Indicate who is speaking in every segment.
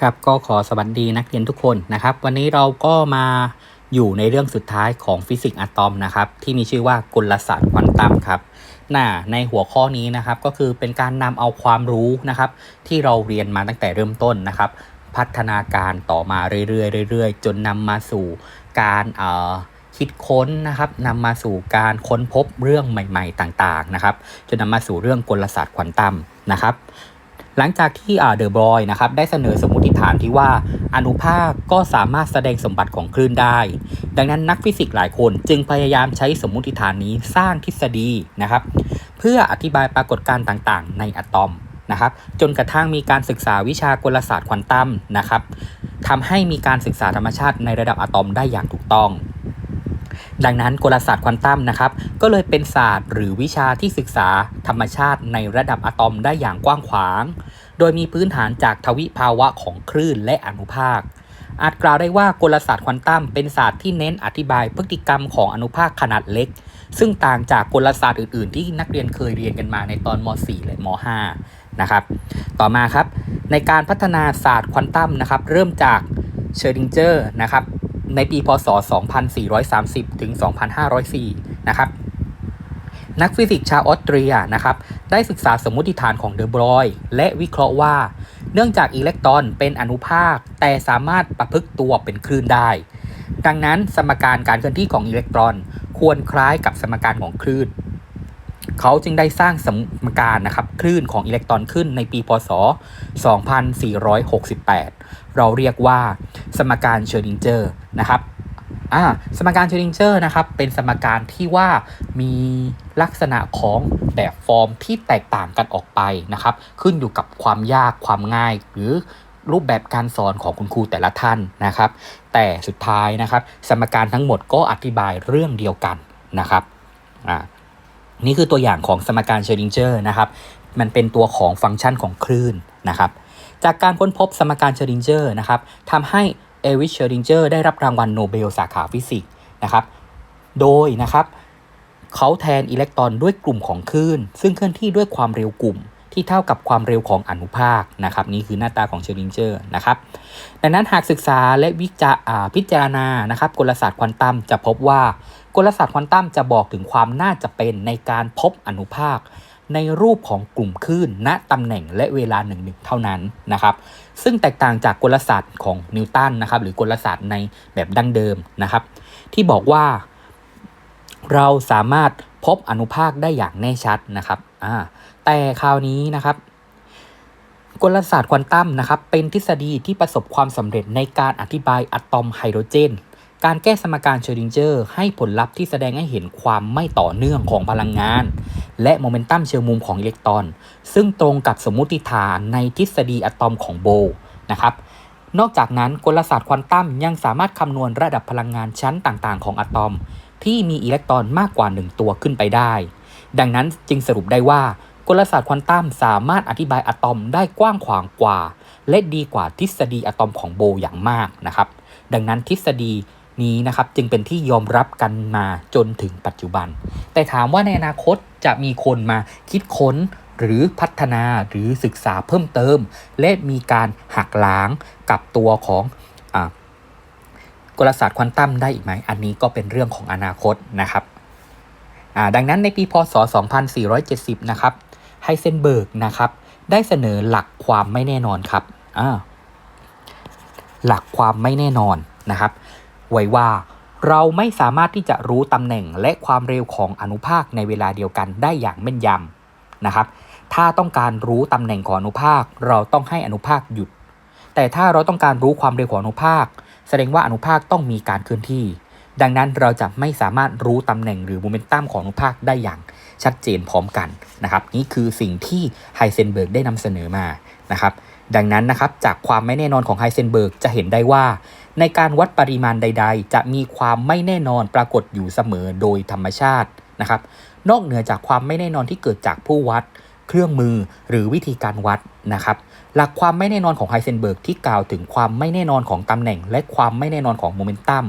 Speaker 1: ครับก็ขอสวัสดีนักเรียนทุกคนนะครับ วันนี้เราก็มาอยู่ในเรื่องสุดท้ายของฟิสิกส์อะตอมนะครับ ที่มีชื่อว่ากลศาสตร์ควอนตัมครับน่าในหัวข้อนี้นะครับก็คือเป็นการนำเอาความรู้นะครับ ที่เราเรียนมาตั้งแต่เริ่มต้นนะครับ พัฒนาการต่อมาเรื่อยๆเรื่อยๆ จนนำมาสู่การเอ่อคิดค้นนะครับนำมาสู่การค้นพบเรื่องใหม่ ๆ ต่างๆนะครับจนนำมาสู่เรื่องกลศาสตร์ควอนตัมนะครับ หลังจากที่เดอะบอยนะครับได้เสนอสมมติฐานที่ว่าอนุภาคก็สามารถแสดงสมบัติของคลื่นได้ ดังนั้นนักฟิสิกส์หลายคนจึงพยายามใช้สมมติฐานนี้สร้างทฤษฎีนะครับ เพื่ออธิบายปรากฏการณ์ต่างๆ ในอะตอมนะครับ จนกระทั่งมีการศึกษาวิชากลศาสตร์ควอนตัมนะครับทำให้มีการศึกษาธรรมชาติในระดับอะตอมได้อย่างถูกต้อง ดังนั้นกลศาสตร์ควอนตัมนะครับก็เลยเป็นศาสตร์หรือวิชาที่ศึกษาธรรมชาติในระดับอะตอมได้อย่างกว้างขวาง โดยมีพื้นฐานจากทวิภาวะของคลื่นและอนุภาค อาจกล่าวได้ว่ากลศาสตร์ควอนตัมเป็นศาสตร์ที่เน้นอธิบายพฤติกรรมของอนุภาคขนาดเล็ก ซึ่งต่างจากกลศาสตร์อื่น ๆ ที่นักเรียนเคยเรียนกันมาในตอนม .4 และม .5 นะครับต่อมาครับในการพัฒนาศาสตร์ควอนตัมนะครับเริ่มจากเชอร์ดิงเจอร์นะครับ ในปีพศ 2430 ถึง 2504 นะครับ นักฟิสิกส์ชาวออสเตรียนะครับ ได้ศึกษาสมมติฐานของเดอบรอยและวิเคราะห์ว่า เนื่องจากอิเล็กตรอนเป็นอนุภาค แต่สามารถประพฤกตัวเป็นคลื่นได้ ดังนั้นสมการการเคลื่อนที่ของอิเล็กตรอน ควรคล้ายกับสมการของคลื่นเขาจึงได้สร้างสมการนะครับคลื่นของอิเล็กตรอนขึ้นในปีพศ 2468 เราเรียกว่าสมการเชอร์ดิงเจอร์ นะครับอ่าสมการเชอร์ดิงเจอร์นะครับเป็นสมการที่ว่ามีลักษณะของแบบฟอร์มที่แตกต่างกันออกไปนะครับ ขึ้นอยู่กับความยากความง่าย หรือรูปแบบการสอนของคุณครูแต่ละท่านนะครับ แต่สุดท้ายนะครับ สมการทั้งหมดก็อธิบายเรื่องเดียวกันนะครับอ่านี่คือตัวอย่างของสมการเชอร์ดิงเจอร์นะครับ มันเป็นตัวของฟังก์ชันของคลื่นนะครับ จากการค้นพบสมการเชอร์ดิงเจอร์นะครับทำให้ เอวิชเชอร์ดิงเจอร์ได้รับรางวัลโนเบลสาขาฟิสิกส์นะครับ โดยนะครับเขาแทนอิเล็กตรอนด้วยกลุ่มของคลื่น ซึ่งเคลื่อนที่ด้วยความเร็วกลุ่ม ที่เท่ากับความเร็วของอนุภาคนะครับนี่คือหน้าตาของเชอร์ดิงเจอร์นะครับดังนั้นหากศึกษาและวิจารพิจารณานะครับกลศาสตร์ควอนตัมจะพบว่ากลศาสตร์ควอนตัมจะบอกถึงความน่าจะเป็นในการพบอนุภาค ในรูปของกลุ่มคลื่นณตำแหน่งและเวลาหนึ่งหนึ่งเท่านั้นนะครับซึ่งแตกต่างจากกลศาสตร์ของนิวตันนะครับหรือกลศาสตร์ในแบบดั้งเดิมนะครับ ที่บอกว่าเราสามารถพบอนุภาคได้อย่างแน่ชัดนะครับแต่คราวนี้นะครับกลศาสตร์ควอนตัมนะครับเป็นทฤษฎีที่ประสบความสำเร็จในการอธิบายอะตอมไฮโดรเจน การแก้สมการเชอริงเจอร์ให้ผลลัพธ์ที่แสดงให้เห็นความไม่ต่อเนื่องของพลังงาน และโมเมนตัมเชิงมุมของอิเล็กตรอน ซึ่งตรงกับสมมติฐานในทฤษฎีอะตอมของโบนะครับนอกจากนั้นกลศาสตร์ควอนตัมยังสามารถคำนวณระดับพลังงานชั้นต่างๆ ของอะตอม ที่มีอิเล็กตรอนมากกว่า 1 ตัวขึ้นไปได้ ดังนั้นจึงสรุปได้ว่ากลศาสตร์ควอนตัมสามารถอธิบายอะตอมได้กว้างขวางกว่า และดีกว่าทฤษฎีอะตอมของโบอย่างมากนะครับ ดังนั้นทฤษฎี นี้นะครับจึงเป็นที่ยอมรับกันมาจนถึงปัจจุบัน แต่ถามว่าในอนาคตจะมีคนมาคิดค้นหรือพัฒนาหรือศึกษาเพิ่มเติม และมีการหักล้างกับตัวของอกลศาสตร์ควอนตัมได้อีกไหม อันนี้ก็เป็นเรื่องของอนาคตนะครับดังนั้นในปีพศ 2470 นะครับไฮเซนเบิร์กนะครับได้เสนอหลักความไม่แน่นอนครับหลักความไม่แน่นอนนะครับ ไว้ว่า เราไม่สามารถที่จะรู้ตำแหน่งและความเร็วของอนุภาคในเวลาเดียวกันได้อย่างแม่นยำนะครับ ถ้าต้องการรู้ตำแหน่งของอนุภาค เราต้องให้อนุภาคหยุด แต่ถ้าเราต้องการรู้ความเร็วของอนุภาค แสดงว่าอนุภาคต้องมีการเคลื่อนที่ ดังนั้นเราจะไม่สามารถรู้ตำแหน่งหรือโมเมนตัมของอนุภาคได้อย่างชัดเจนพร้อมกันนะครับ นี่คือสิ่งที่ไฮเซนเบิร์กได้นำเสนอมานะครับดังนั้นนะครับจากความไม่แน่นอนของไฮเซนเบิร์กจะเห็นได้ว่า ในการวัดปริมาณใด ๆ จะมีความไม่แน่นอนปรากฏอยู่เสมอโดยธรรมชาตินะครับ นอกเหนือจากความไม่แน่นอนที่เกิดจากผู้วัด เครื่องมือหรือวิธีการวัดนะครับ หลักความไม่แน่นอนของไฮเซนเบิร์กที่กล่าวถึงความไม่แน่นอนของตำแหน่ง และความไม่แน่นอนของโมเมนตัม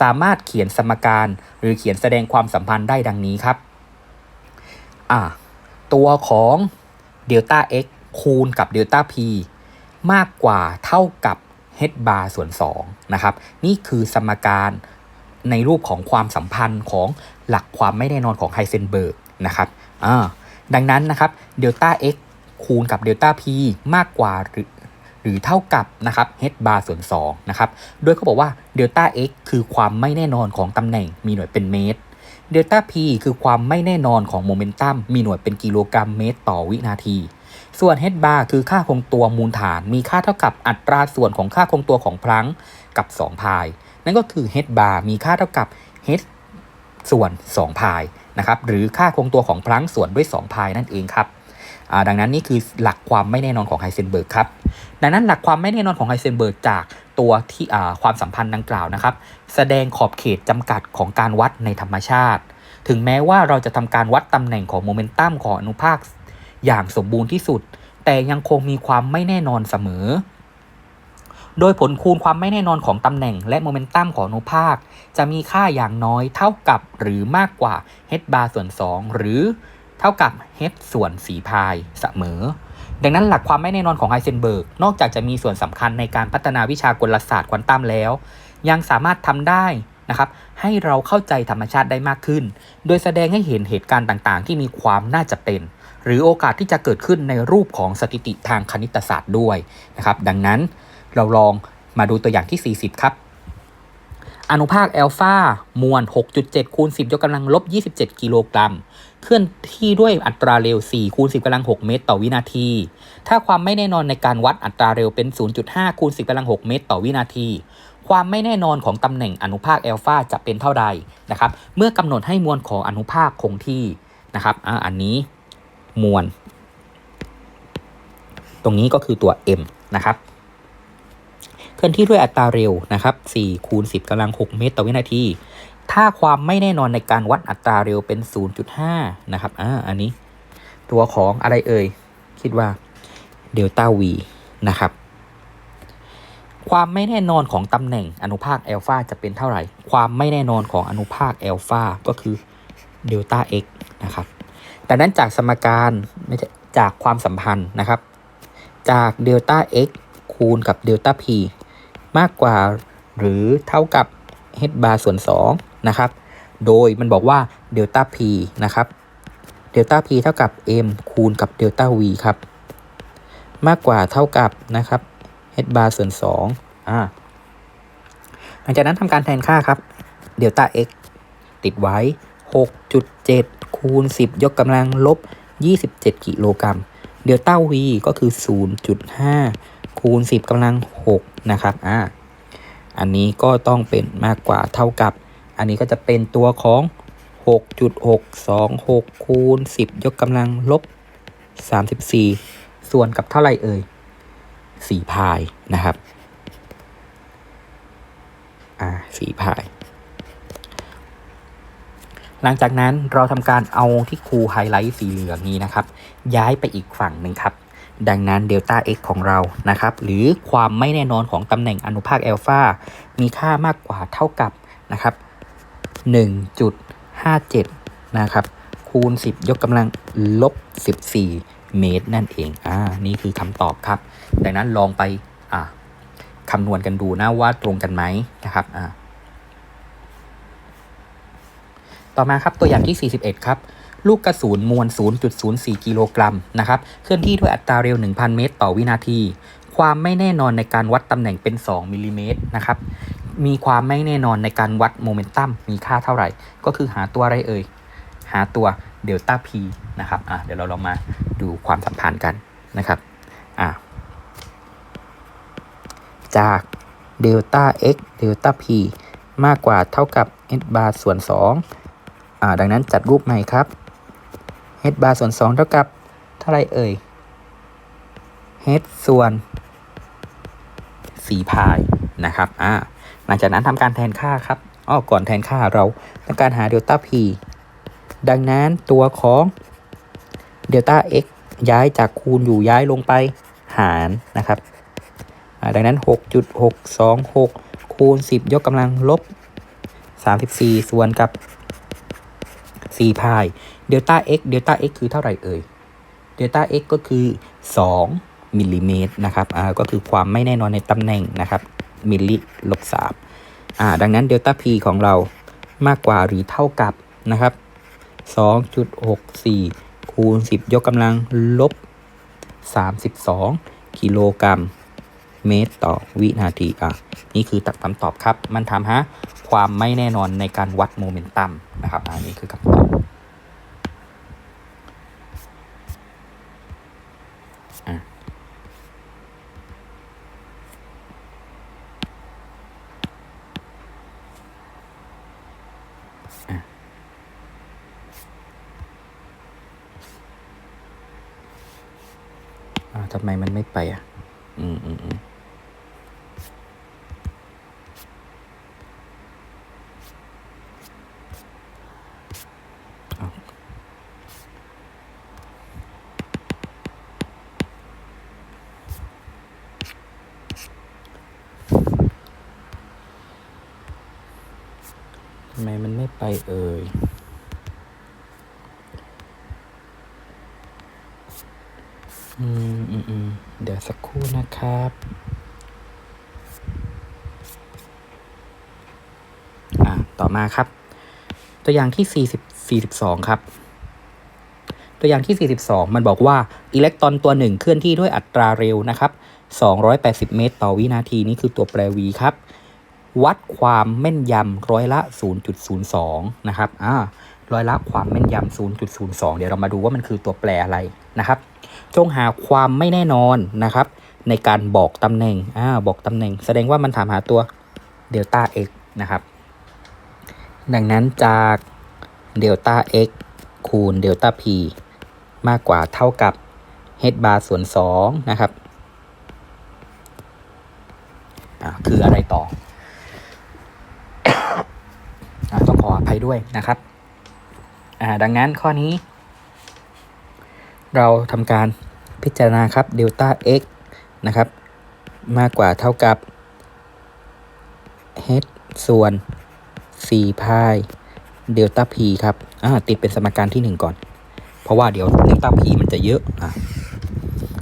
Speaker 1: สามารถเขียนสมการ หรือเขียนแสดงความสัมพันธ์ได้ดังนี้ครับอ่าตัวของเดลต้า x คูณกับเดลต้า p มากกว่าเท่ากับ h bar ส่วน2นะครับนี่คือสมการในรูปของความสัมพันธ์ของหลักความไม่แน่นอนของไฮเซนเบิร์กนะครับดังนั้นนะครับเดลต้า x คูณกับเดลต้า p มากกว่าหรือหรือเท่ากับนะครับ h bar ส่วน2นะครับ โดยเขาบอกว่าเดลต้า x คือความไม่แน่นอนของตำแหน่งมีหน่วยเป็นเมตรเดลต้า p คือความไม่แน่นอนของโมเมนตัมมีหน่วยเป็นกิโลกรัมเมตรต่อวินาที ส่วน h bar คือค่าคงตัวมูลฐานมีค่าเท่ากับอัตราส่วนของค่าคงตัวของพลังกับ 2 พาย นั่นก็คือ h bar มีค่าเท่ากับ h ส่วน 2 พายนะครับหรือค่าคงตัวของพลังส่วนด้วย 2 พายนั่นเองครับดังนั้นนี่คือหลักความไม่แน่นอนของไฮเซนเบิร์กครับดังนั้นหลักความไม่แน่นอนของไฮเซนเบิร์กจากตัวที่ความสัมพันธ์ดังกล่าวนะครับ แสดงขอบเขตจำกัดของการวัดในธรรมชาติ ถึงแม้ว่าเราจะทำการวัดตำแหน่งของโมเมนตัมของอนุภาค อย่างสมบูรณ์ที่สุด แต่ยังคงมีความไม่แน่นอนเสมอ โดยผลคูณความไม่แน่นอนของตำแหน่งและโมเมนตัมของอนุภาค จะมีค่าอย่างน้อยเท่ากับหรือมากกว่า h bar ส่วน 2 หรือเท่ากับ h ส่วน4พายเสมอ ดังนั้นหลักความไม่แน่นอนของไฮเซนเบิร์กนอกจากจะมีส่วนสำคัญในการพัฒนาวิชากลศาสตร์ควอนตัมแล้ว ยังสามารถทำได้นะครับให้เราเข้าใจธรรมชาติได้มากขึ้น โดยแสดงให้เห็นเหตุการณ์ต่างๆ ที่มีความน่าจะเป็น หรือโอกาสที่จะเกิดขึ้นในรูปของสถิติทางคณิตศาสตร์ด้วยนะครับ ดังนั้นเราลองมาดูตัวอย่างที่ 40 ครับ อนุภาคแอลฟามวล 6.7 คูณ 10 ยกกำลังลบ 27 กิโลกรัม เคลื่อนที่ด้วยอัตราเร็ว 4 คูณ 10กำลัง 6 เมตร ต่อวินาที ถ้าความไม่แน่นอนในการวัดอัตราเร็วเป็น 0.5 คูณ 10กำลัง 6 เมตร ต่อวินาที ความไม่แน่นอนของตำแหน่งอนุภาคแอลฟาจะเป็นเท่าใดนะครับ เมื่อกำหนดให้มวลของอนุภาคคงที่นะครับอ,อันนี้ มวล ตรงนี้ก็คือตัว m นะครับ เคลื่อนที่ด้วยอัตราเร็วนะครับ4คูณ10กำลัง 6 เมตรต่อวินาที ถ้าความไม่แน่นอนในการวัดอัตราเร็วเป็น 0.5 นะครับ อ่า อันนี้ ตัวของอะไรเอ่ย คิดว่าเดลต้า v นะครับ ความไม่แน่นอนของตำแหน่งอนุภาคแอลฟาจะเป็นเท่าไหร่ ความไม่แน่นอนของอนุภาคแอลฟาก็คือเดลต้า x นะครับ แต่นั้นจากสมการไม่ใช่จากความสัมพันธ์นะครับ จากเดลต้า x คูณกับเดลต้า p มากกว่าหรือเท่ากับ h bar ส่วน2นะครับ โดยมันบอกว่าเดลต้า p นะครับเดลต้า p เท่ากับ m คูณกับเดลต้า v ครับ มากกว่าเท่ากับนะครับ h bar ส่วน2อ่าหลังจากนั้นทำการแทนค่าครับเดลต้า x ติดไว้ 6.7 คูณ 10 ยกกำลังลบ 27 กิโลกรัม เดลต้า v ก็คือ 0.5 คูณ 10กำลัง 6 นะครับ อ่า อันนี้ก็ต้องเป็นมากกว่าเท่ากับ อันนี้ก็จะเป็นตัวของ 6.626 คูณ 10 ยกกำลังลบ 34 ส่วนกับเท่าไรเอ่ย 4 พายนะครับ อ่า 4 พาย หลังจากนั้นเราทำการเอาที่คูไฮไลท์สีเหลืองนี้นะครับ ย้ายไปอีกฝั่งหนึ่งครับ ดังนั้นเดลต้า x ของเรานะครับ หรือความไม่แน่นอนของตำแหน่งอนุภาคแอลฟามีค่ามากกว่าเท่ากับนะครับ1.57 นะครับ คูณ 10 ยกกำลังลบ 14 เมตรนั่นเอง อ่า นี่คือคำตอบครับ ดังนั้นลองไป อ่าคำนวณกันดูนะว่าตรงกันไหมนะครับ อ่า ต่อมาครับตัวอย่างที่ 41 ครับ ลูกกระสุนมวล 0.04 กิโลกรัมนะครับเคลื่อนที่ด้วยอัตราเร็ว 1,000 เมตร ต่อวินาที ความไม่แน่นอนในการวัดตำแหน่งเป็น 2 มิลลิเมตรนะครับมีความไม่แน่นอนในการวัดโมเมนตัมมีค่าเท่าไหร่ ก็คือหาตัวอะไรเอ่ยหาตัวเดลต้า p นะครับอะเดี๋ยวเราลองมาดูความสัมพันธ์กันนะครับอะจากเดลต้า x เดลต้า p มากกว่าเท่ากับ h bar ส่วน2อ่า ดังนั้นจัดรูปใหม่ครับ h bar ส่วน 2 เท่ากับเท่าไรเอ่ย h ส่วน4พายนะครับอ่าหลังจากนั้นทำการแทนค่าครับอ้อก่อนแทนค่าเราต้องการหาเดลต้า p ดังนั้นตัวของเดลต้า x ย้ายจากคูณอยู่ย้ายลงไปหารนะครับดังนั้น 6.626 คูณ 10 ยกกำลังลบ 34 ส่วนกับ 4พายเดลต้า x เดลต้า x คือเท่าไหร่เอ่ยเดลต้า x ก็คือ 2มิลลิเมตรนะครับอ่าก็คือความไม่แน่นอนในตำแหน่งนะครับมิลลิลบสามอ่าดังนั้นเดลต้า P ของเรามากกว่าหรือเท่ากับนะครับ2.64คูณ10 ยกกำลังลบ 32 กิโลกรัม เมตรต่อวินาทีอะนี่คือตัดคำตอบครับ มันทำฮะความไม่แน่นอนในการวัดโมเมนตัมนะครับอันนี้คือคำตอบอะอ่าทำไมมันไม่ไปอะ อืมอืมอืมอ้าวทำไมมันไม่ไปเอ่ย อืมอืมอืมเดี๋ยวสักครู่นะครับ อ่า ต่อมาครับ ตัวอย่างที่ 40 42 ครับ ตัวอย่างที่ 42 มันบอกว่าอิเล็กตรอนตัวหนึ่งเคลื่อนที่ด้วยอัตราเร็วนะครับ 280 เมตร ต่อวินาทีนี่คือตัวแปร v ครับ วัดความแม่นยำร้อยละ 0.02 นะครับอ่าร้อยละความแม่นยำ 0.02 เดี๋ยวเรามาดูว่ามันคือตัวแปรอะไรนะครับ จงหาความไม่แน่นอนนะครับ ในการบอกตำแหน่งอ่าบอกตำแหน่ง แสดงว่ามันถามหาตัวเดลต้า x นะครับ ดังนั้นจากเดลต้า x คูณเดลต้า p มากกว่าเท่ากับ h bar ส่วน2นะครับ คืออะไรต่ออต้องขออภัยด้วยนะครับดังนั้นข้อนี้ เราทำการพิจารณาครับเดลต้า x นะครับ มากกว่าเท่ากับ h ส่วน 4พายเดลต้า p ครับอ่าติดเป็นสมการที่ 1 ก่อน เพราะว่าเดี๋ยวเดลต้า p มันจะเยอะอ่า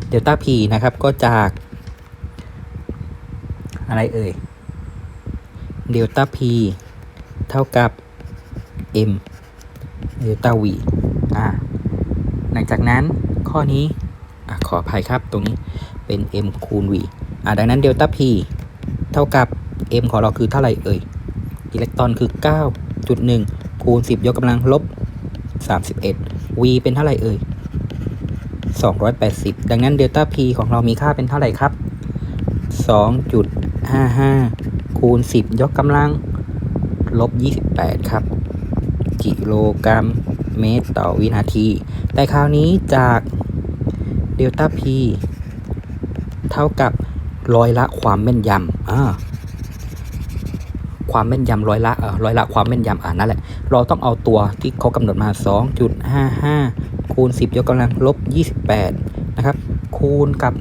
Speaker 1: เดลต้า p นะครับก็จาก อะไรเอ่ยเดลต้า p เท่ากับ m เดลต้า v อ่าหลังจากนั้นข้อนี้อขออภัยครับตรงนี้เป็น m คูณ v อ่าดังนั้นเดลต้า p เท่ากับ m ของเราคือเท่าไหร่เอ่ย อิเล็กตรอนคือ 9.1 คูณ 10 ยกกำลังลบ 31 v เป็นเท่าไหร่เอ่ย 280 ดังนั้นเดลต้า p ของเรามีค่าเป็นเท่าไหร่ครับ 2.55 คูณ 10 ยกกำลังลบ 28 ครับ กิโลกรัมเมตรต่อวินาที แต่คราวนี้จากเดลต้า p เท่ากับร้อยละความแม่นยำอ่า ความแม่นยำร้อยละเออร้อยละความแม่นยำอ่านั่นแหละ เราต้องเอาตัวที่เขากำหนดมา 2.55 คูณ 10 ยกกำลังลบ 28 นะครับ คูณกับ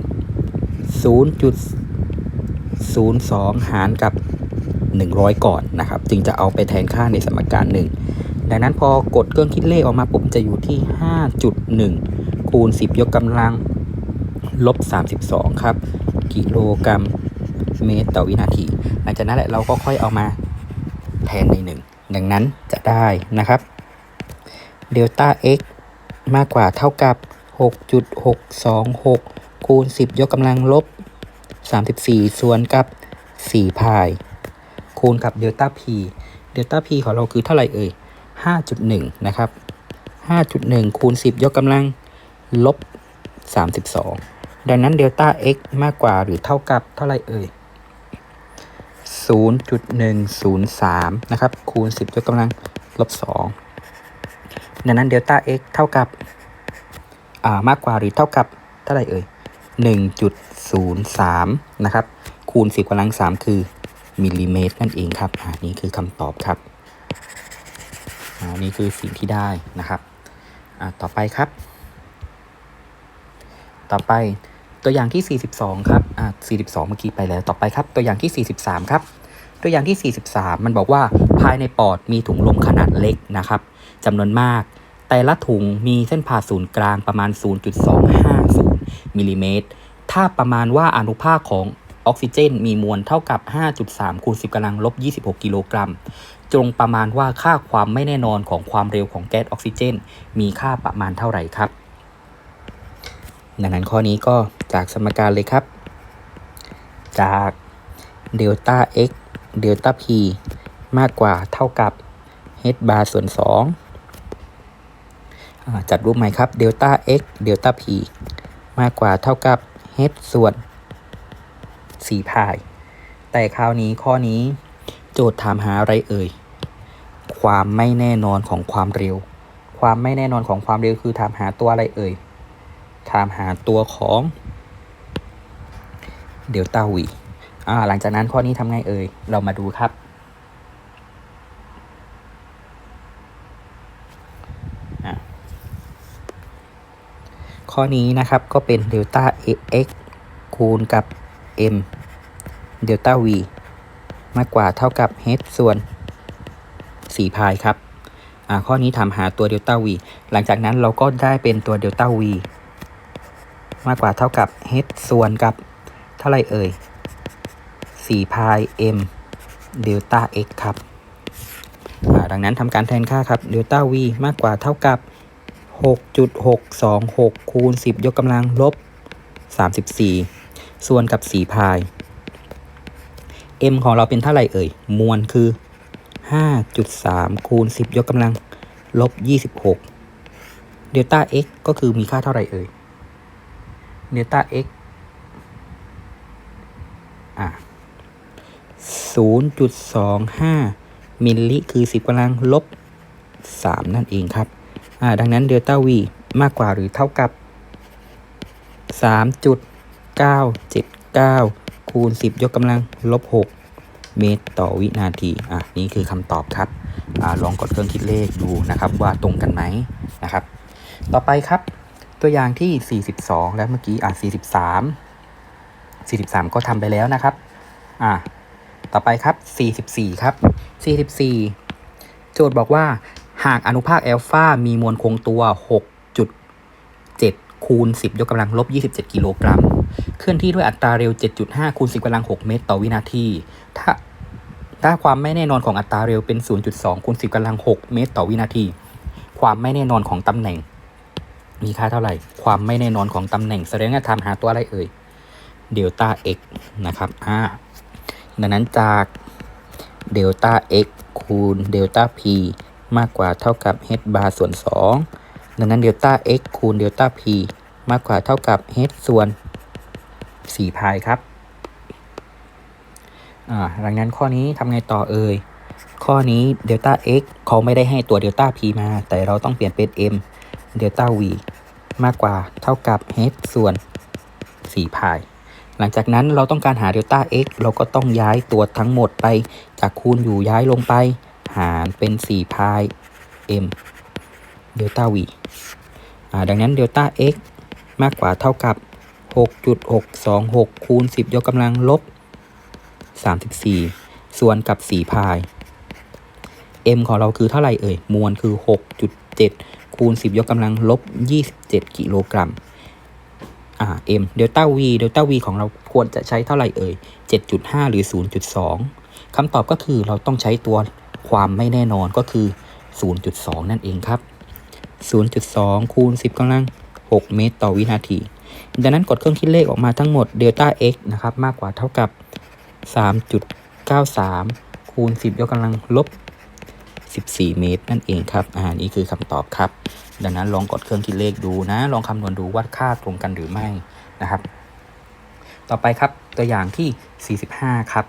Speaker 1: 0.02 หารกับ 100 ก่อนนะครับ จึงจะเอาไปแทนค่าในสมการหนึ่งดังนั้นพอกดเครื่องคิดเลขออกมาผมจะอยู่ที่ 5.1 คูณ 10 ยกกำลังลบ 32 ครับ กิโลกรัมเมตรต่อวินาที หลังจากนั้นแหละเราก็ค่อยเอามา แทนในหนึ่งดังนั้นจะได้นะครับเดลต้า x มากกว่าเท่ากับ 6.626 คูณ 10 ยกกำลังลบ 34 ส่วนกับ 4 พาย คูณกับเดลต้า p เดลต้า p ของเราคือเท่าไหร่เอ่ย 5.1 นะครับ 5.1 คูณ 10 ยกกำลังลบ 32 ดังนั้นเดลต้า x มากกว่าหรือเท่ากับเท่าไหร่เอ่ย 0.103 นะครับ คูณ 10 ยกกำลังลบ 2 ดังนั้นเดลต้า x เท่ากับามากกว่าหรือเท่ากับเท่าไหร่เอ่ย 1.03 นะครับ คูณ 10กำลัง 3 คือมิลลิเมตรนั่นเองครับอ่านี่คือคำตอบครับอ่านี่คือสิ่งที่ได้นะครับต่อไปครับ ต่อไปตัวอย่างที่ 42 ครับอ่า42 เมื่อกี้ไปแล้ว ต่อไปครับ ตัวอย่างที่ 43 ครับ ตัวอย่างที่ 43 มันบอกว่าภายในปอดมีถุงลมขนาดเล็กนะครับจำนวนมาก แต่ละถุงมีเส้นผ่าศูนย์กลางประมาณ 0.250มิลลิเมตร ถ้าประมาณว่าอนุภาคของออกซิเจน มีมวลเท่ากับ 5.3คูณ10กำลังลบ 26 กิโลกรัม จงประมาณว่าค่าความไม่แน่นอนของความเร็วของแก๊สออกซิเจน มีค่าประมาณเท่าไหร่ครับ ดังนั้นข้อนี้ก็จากสมการเลยครับ จากเดลต้า x เดลต้า p มากกว่าเท่ากับ h bar ส่วน2อ่าจัดรูปใหม่ครับเดลต้า x เดลต้า p มากกว่าเท่ากับ h ส่วน4พาย แต่คราวนี้ข้อนี้โจทย์ถามหาอะไรเอ่ย ความไม่แน่นอนของความเร็ว ความไม่แน่นอนของความเร็วคือถามหาตัวอะไรเอ่ย ถามหาตัวของเดลต้า v อ่าหลังจากนั้นข้อนี้ทำไงเอ่ย เรามาดูครับอะข้อนี้นะครับก็เป็นเดลต้า x คูณกับ m เดลต้า v มากกว่าเท่ากับ h ส่วน 4 พายครับ อ่า ข้อนี้ถามหาตัวเดลต้า v หลังจากนั้นเราก็ได้เป็นตัวเดลต้า v มากกว่าเท่ากับ h ส่วนกับเท่าไหรเอ่ย 4พาย m เดลต้า x ครับดังนั้นทำการแทนค่าครับเดลต้า v มากกว่าเท่ากับ 6.626 คูณ 10 ยกกำลังลบ 34 ส่วนกับ 4 พาย m ของเราเป็นเท่าไหร่เอ่ย มวลคือ 5.3 คูณ 10 ยกกำลังลบ 26 เดลต้า x ก็คือมีค่าเท่าไหร่เอ่ย เดลต้า x อะ 0.25 มิลลิคือ 10กำลังลบ 3 นั่นเองครับดังนั้นเดลต้า v มากกว่าหรือเท่ากับ 3.979 คูณ 10 ยกกำลังลบ 6 เมตรต่อวินาที อะ นี่คือคำตอบครับอลองกดเครื่องคิดเลขดูนะครับ ว่าตรงกันไหมนะครับ ต่อไปครับ ตัวอย่างที่ 42 แล้วเมื่อกี้ อะ 43 43 ก็ทำไปแล้วนะครับ อะ ต่อไปครับ 44 ครับ 44 โจทย์บอกว่าหากอนุภาคแอลฟามีมวลคงตัว 6.7 คูณ 10 ยกกำลังลบ 27 กิโลกรัม เคลื่อนที่ด้วยอัตราเร็ว 7.5 คูณ 10กำลัง 6 เมตร ต่อวินาที ถ้าถ้าความไม่แน่นอนของอัตราเร็วเป็น 0.2 คูณ 10กำลัง 6 เมตร ต่อวินาที ความไม่แน่นอนของตำแหน่ง มีค่าเท่าไหร่ ความไม่แน่นอนของตำแหน่งแสดงว่าทำหาตัวอะไรเอ่ย เดลต้า x นะครับ อ่า ดังนั้นจากเดลต้า x คูณเดลต้า p มากกว่าเท่ากับ h bar ส่วน 2 ดังนั้นเดลต้า x คูณเดลต้า p มากกว่าเท่ากับ h ส่วน 4 พายครับ อ่า ดังนั้นข้อนี้ทำไงต่อเอ่ย ข้อนี้เดลต้า x เขาไม่ได้ให้ตัวเดลต้า p มา แต่เราต้องเปลี่ยนเป็น m เดลต้า v มากกว่าเท่ากับ h ส่วน 4 พาย หลังจากนั้นเราต้องการหาเดลต้า x เราก็ต้องย้ายตัวทั้งหมดไป จากคูณอยู่ย้ายลงไป หารเป็น4พาย m เดลต้า v ดังนั้นเดลต้า x มากกว่าเท่ากับ 6.626 คูณ 10 ยกกำลังลบ 34 ส่วนกับ 4 พาย m ของเราคือเท่าไหร่เอ่ย มวลคือ 6.7 คูณ 10 ยกกำลังลบ 27 กิโลกรัม อ่า m เดลต้า v เดลต้า v ของเราควรจะใช้เท่าไหร่เอ่ย 7.5 หรือ 0.2คำตอบก็คือเราต้องใช้ตัวความไม่แน่นอนก็คือ 0.2 นั่นเองครับ 0.2 คูณ 10กำลัง 6 เมตรต่อวินาที ดังนั้นกดเครื่องคิดเลขออกมาทั้งหมดเดลต้า x นะครับ มากกว่าเท่ากับ 3.93 คูณ 10 ยกกำลังลบ 14 เมตร นั่นเองครับ อ่า นี่คือคำตอบครับ ดังนั้นลองกดเครื่องคิดเลขดูนะ ลองคำนวณดูว่าค่าตรงกันหรือไม่นะครับ ต่อไปครับตัวอย่างที่ 45 ครับ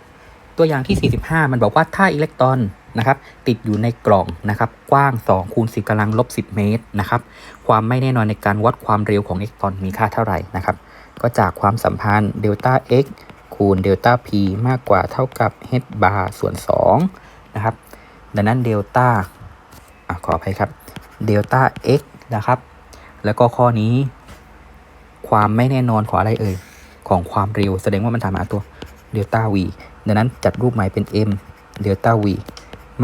Speaker 1: ตัวอย่างที่ 45 มันบอกว่าถ้าอิเล็กตรอนนะครับติดอยู่ในกล่องนะครับกว้าง2คูณ10กำลังลบ10 เมตรนะครับความไม่แน่นอนในการวัดความเร็วของอิเล็กตรอนมีค่าเท่าไหร่นะครับก็จากความสัมพันธ์เดลต้า x คูณเดลต้า p มากกว่าเท่ากับ h bar ส่วน2นะครับดังนั้นเดลต้าขออภัยครับ เดลต้า x นะครับ แล้วก็ข้อนี้ ความไม่แน่นอนของอะไรเอ่ย ของความเร็ว แสดงว่ามันถามหาตัวเดลต้า v ดังนั้นจัดรูปใหม่เป็น m เดลต้า v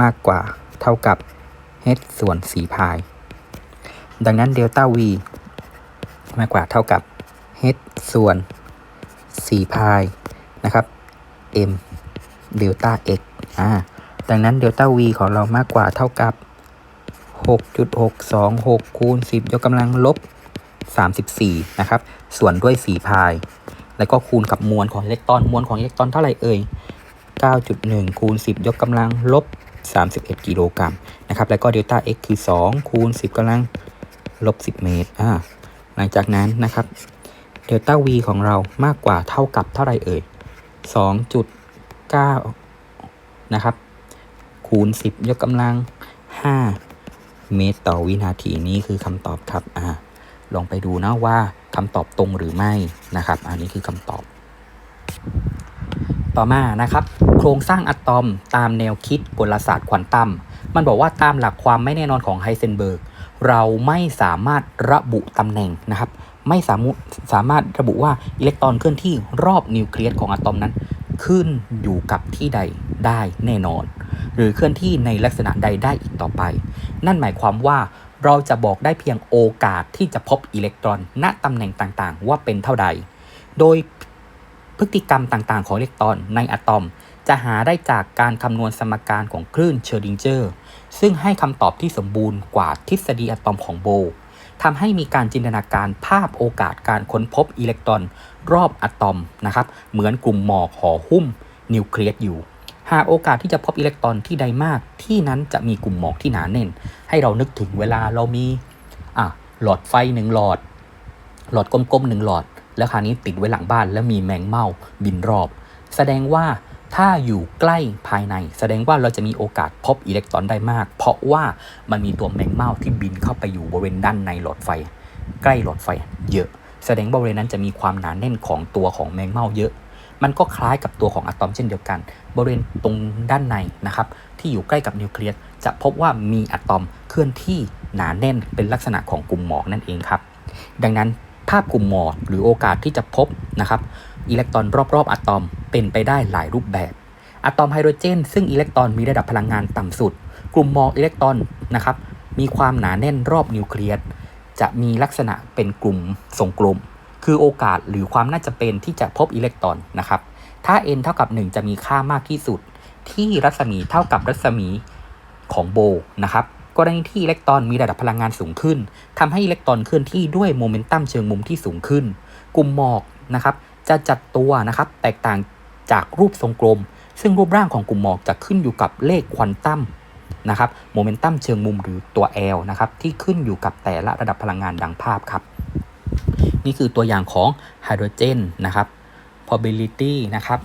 Speaker 1: มากกว่าเท่ากับ h ส่วน4พาย ดังนั้นเดลต้า v มากกว่าเท่ากับ h ส่วน4พายนะครับ m เดลต้า x อ่า ดังนั้นเดลต้า v ของเรามากกว่าเท่ากับ 6.626 คูณ 10 ยกกำลังลบ 34 นะครับ ส่วนด้วย 4 พาย แล้วก็คูณกับมวลของอิเล็กตรอน มวลของอิเล็กตรอนเท่าไหร่เอ่ย 9.1 คูณ 10 ยกกำลังลบ 31 กิโลกรัมนะครับ แล้วก็เดลต้า x คือ 2 คูณ 10กำลังลบ 10 เมตร อ่า หลังจากนั้นนะครับ เดลต้า v ของเรามากกว่าเท่ากับเท่าไหร่เอ่ย 2.9 นะครับ คูณ 10 ยกกำลัง 5 เมตรต่อวินาทีนี้คือคำตอบครับอ่าลองไปดูนะว่าคำตอบตรงหรือไม่นะครับ อันนี้คือคำตอบ ต่อมานะครับ โครงสร้างอะตอมตามแนวคิดกลศาสตร์ควอนตัมมันบอกว่าตามหลักความไม่แน่นอนของไฮเซนเบิร์กเราไม่สามารถระบุตำแหน่งนะครับ ไม่สามารถสามารถระบุว่าอิเล็กตรอนเคลื่อนที่รอบนิวเคลียสของอะตอมนั้น ขึ้นอยู่กับที่ใดได้แน่นอน หรือเคลื่อนที่ในลักษณะใดได้อีกต่อไป นั่นหมายความว่าเราจะบอกได้เพียงโอกาสที่จะพบอิเล็กตรอน ณตำแหน่งต่างๆ ว่าเป็นเท่าใด โดยพฤติกรรมต่างๆ ของอิเล็กตรอนในอะตอม จะหาได้จากการคำนวณสมการของคลื่นเชอร์ดิงเจอร์ ซึ่งให้คำตอบที่สมบูรณ์กว่าทฤษฎีอะตอมของโบทำให้มีการจินตนาการภาพโอกาสการค้นพบอิเล็กตรอน รอบอะตอมนะครับ เหมือนกลุ่มหมอกห่อหุ้มนิวเคลียสอยู่ หากโอกาสที่จะพบอิเล็กตรอนที่ใดมาก ที่นั้นจะมีกลุ่มหมอกที่หนาแน่น ให้เรานึกถึงเวลาเรามีอะหลอดไฟหนึ่งหลอด หลอดกลมๆหนึ่งหลอด แล้วคราวนี้ติดไว้หลังบ้านแล้วมีแมงเม่าบินรอบ แสดงว่าถ้าอยู่ใกล้ภายใน แสดงว่าเราจะมีโอกาสพบอิเล็กตรอนได้มาก เพราะว่ามันมีตัวแมงเม่าที่บินเข้าไปอยู่บริเวณด้านในหลอดไฟ ใกล้หลอดไฟเยอะ แสดงว่าบริเวณนั้นจะมีความหนาแน่นของตัวของแมงเม่าเยอะ มันก็คล้ายกับตัวของอะตอมเช่นเดียวกัน บริเวณตรงด้านในนะครับที่อยู่ใกล้กับนิวเคลียสจะพบว่ามีอะตอมเคลื่อนที่หนาแน่นเป็นลักษณะของกลุ่มหมอกนั่นเองครับ ดังนั้นภาพกลุ่มหมอกหรือโอกาสที่จะพบนะครับอิเล็กตรอนรอบๆอะตอมเป็นไปได้หลายรูปแบบอะตอมไฮโดรเจน ซึ่งอิเล็กตรอนมีระดับพลังงานต่ำสุด กลุ่มหมอกอิเล็กตรอนนะครับมีความหนาแน่นรอบนิวเคลียสจะมีลักษณะเป็นกลุ่มทรงกลม คือโอกาสหรือความน่าจะเป็นที่จะพบอิเล็กตรอนนะครับ ถ้า n เท่ากับ 1 จะมีค่ามากที่สุด ที่รัศมีเท่ากับรัศมีของโบนะครับกรณีที่อิเล็กตรอนมีระดับพลังงานสูงขึ้นทำให้อิเล็กตรอนเคลื่อนที่ด้วยโมเมนตัมเชิงมุมที่สูงขึ้น กลุ่มหมอกนะครับ จะจัดตัวนะครับ แตกต่างจากรูปทรงกลม ซึ่งรูปร่างของกลุ่มหมอกจะขึ้นอยู่กับเลขควอนตัมนะครับโมเมนตัมเชิงมุมหรือตัว L นะครับที่ขึ้นอยู่กับแต่ละระดับพลังงานดังภาพครับ นี่คือตัวอย่างของไฮโดรเจนนะครับ probability นะครับ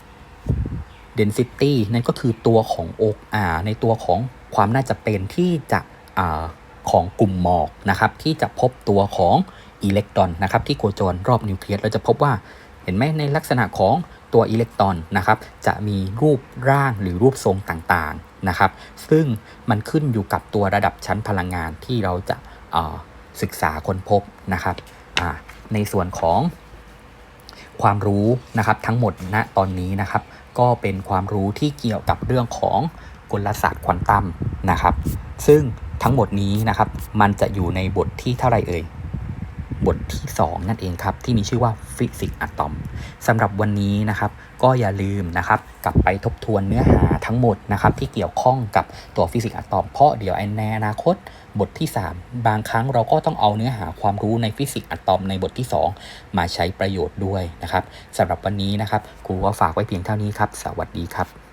Speaker 1: density นั่นก็คือตัวของโอกอาในตัวของความน่าจะเป็นที่จะอของกลุ่มหมอกนะครับ ที่จะพบตัวของอิเล็กตรอนนะครับ ที่โคจรรอบนิวเคลียสเราจะพบว่าเห็นไหมในลักษณะของตัวอิเล็กตรอนนะครับ จะมีรูปร่างหรือรูปทรงต่างๆนะครับ ซึ่งมันขึ้นอยู่กับตัวระดับชั้นพลังงานที่เราจะศึกษาค้นพบนะครับอ่า ในส่วนของความรู้นะครับทั้งหมดณตอนนี้นะครับ ก็เป็นความรู้ที่เกี่ยวกับเรื่องของกลศาสตร์ควอนตัมนะครับ ซึ่งทั้งหมดนี้นะครับมันจะอยู่ในบทที่เท่าไรเอ่ยบทที่ 2 นั่นเองครับ ที่มีชื่อว่าฟิสิกส์อะตอมสำหรับวันนี้นะครับ ก็อย่าลืมนะครับ กลับไปทบทวนเนื้อหาทั้งหมดนะครับ ที่เกี่ยวข้องกับตัวฟิสิกส์อะตอมเพราะเดี๋ยวในอนาคต บทที่ 3 บางครั้งเราก็ต้องเอาเนื้อหาความรู้ในฟิสิกส์อะตอมในบทที่ 2 มาใช้ประโยชน์ด้วยนะครับสำหรับวันนี้นะครับครูก็ฝากไว้เพียงเท่านี้ครับ สวัสดีครับ